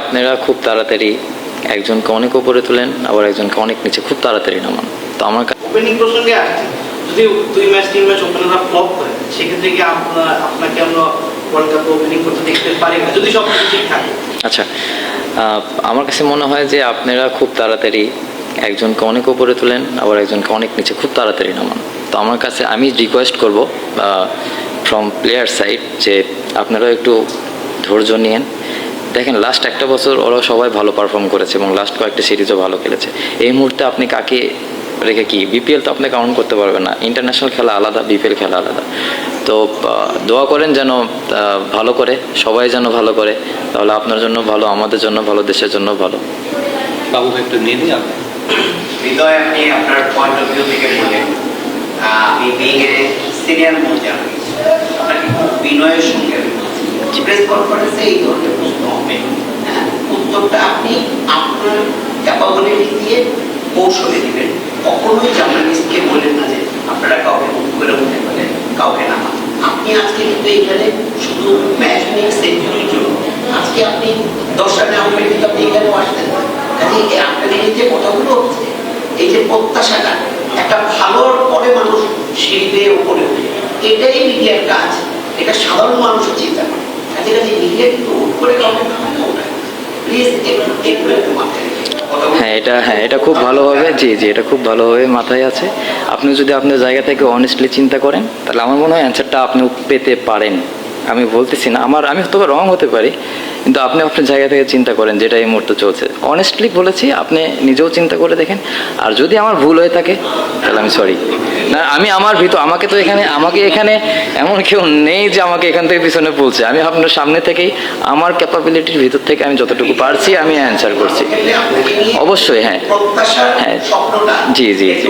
আপনারা খুব তাড়াতাড়ি একজনকে অনেক উপরে তোলেন আবার একজনকে অনেক নিচে খুব তাড়াতাড়ি নামান। তো আমার ওপেনিং প্রসঙ্গে আসছে যদি দুই ম্যাচ তিন ম্যাচ ওপেনাররা ফ্লপ করে সেক্ষেত্রে কি আপনাকে আমরা ওয়ার্ল্ড কাপে ওপেনিং করতে দেখতে পারি না? যদি সব ঠিক থাকে। আচ্ছা আমার কাছে মনে হয় যে আপনারা খুব তাড়াতাড়ি একজনকে অনেক উপরে তোলেন আবার একজনকে অনেক নিচে খুব তাড়াতাড়ি নামান। তো আমার কাছে আমি রিকোয়েস্ট করব ফ্রম প্লেয়ার সাইড যে আপনারা একটু ধৈর্য নিয়েন। দেখেন লাস্ট একটা বছর ওরা সবাই ভালো পারফর্ম করেছে এবং লাস্ট কয়েকটা সিরিজও ভালো খেলেছে। এই মুহূর্তে আপনি কাকে রেখে কি? বিপিএল তো আপনি কাউন্ট করতে পারবেন না। ইন্টারন্যাশনাল খেলা আলাদা বিপিএল খেলা আলাদা। তো দোয়া করেন যেন ভালো করে সবাই যেন ভালো করে। তাহলে আপনার জন্য ভালো আমাদের জন্য ভালো দেশের জন্য ভালো। বাবু একটু নিয়ে আপনি হৃদয় আপনি আপনার পয়েন্ট অফ ভিউ থেকে বিং এ সিনিয়র আপনাকে বিনয়ের সঙ্গে? প্রেস কনফারেন্সে এই ধরনের উত্তরটা আপনি আপনার ক্যাপাবিলিটি দিয়ে কৌশলে দিবেন। কখনোই জার্নালিস্টকে বলেন না যে আপনারা কাউকে করে কাউকে না। আপনি আজকে কিন্তু এখানে শুধু সেঞ্চুরির জন্য আজকে আপনি দশ রানে কিন্তু আপনি এখানেও আসতেন কাজে এই যে কথাগুলো হচ্ছে, এই যে প্রত্যাশাটা, একটা ভালোর পরে মানুষ সিঁড়ি উপরে ওঠে। এটাই মিডিয়ার কাজ। এটা সাধারণ মানুষের চিন্তা করে। হ্যাঁ এটা হ্যাঁ এটা খুব ভালোভাবে, জি জি, এটা খুব ভালোভাবে মাথায় আছে। আপনি যদি আপনার জায়গা থেকে অনেস্টলি চিন্তা করেন, তাহলে আমার মনে হয় অ্যান্সারটা আপনি পেতে পারেন। আমি বলতেছি না আমার আমি তবে রং হতে পারি কিন্তু আপনি আপনার জায়গা থেকে চিন্তা করেন যেটা এই মুহূর্তে চলছে অনেস্টলি বলেছি আপনি নিজেও চিন্তা করে দেখেন আর যদি আমার ভুল হয়ে থাকে তাহলে আমি সরি না আমি আমার ভিতর আমাকে তো এখানে আমাকে এখানে এমন কেউ নেই যে আমাকে এখান থেকে পিছনে বলছে আমি আপনার সামনে থেকেই আমার ক্যাপাবিলিটির ভিতর থেকে আমি যতটুকু পারছি আমি অ্যান্সার করছি অবশ্যই, হ্যাঁ। হ্যাঁ। জি, জি, জি।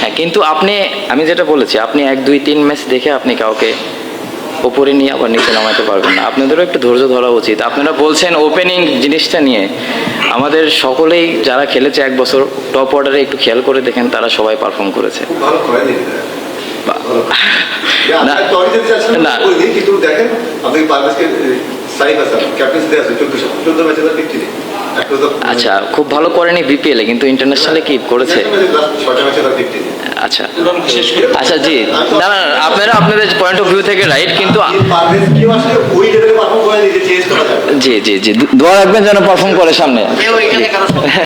হ্যাঁ কিন্তু আপনি আমি যেটা বলেছি আপনি এক দুই তিন ম্যাচ দেখে আপনি কাউকে ওপরে নিয়ে আবার নিচে নামাতে পারবেন না। আপনাদেরও একটু ধৈর্য ধরা উচিত। আপনারা বলছেন ওপেনিং জিনিসটা নিয়ে। আমাদের সকলেই যারা খেলেছে এক বছর টপ অর্ডারে একটু খেয়াল করে দেখেন তারা সবাই পারফর্ম করেছে। না। কিন্তু দেখেন আপনি আছে চোদ্দ ম্যাচে তার ফিফটি আচ্ছা খুব ভালো করেনি বিপিএলে কিন্তু ইন্টারন্যাশনালে কি করেছে। ছয়টা ম্যাচে তার ফিফটি নেই আচ্ছা। আচ্ছা জি। না না আপনারা আপনাদের পয়েন্ট অফ ভিউ থেকে রাইট কিন্তু জি জি জি। দোয়া রাখবেন যেন পারফর্ম করে সামনে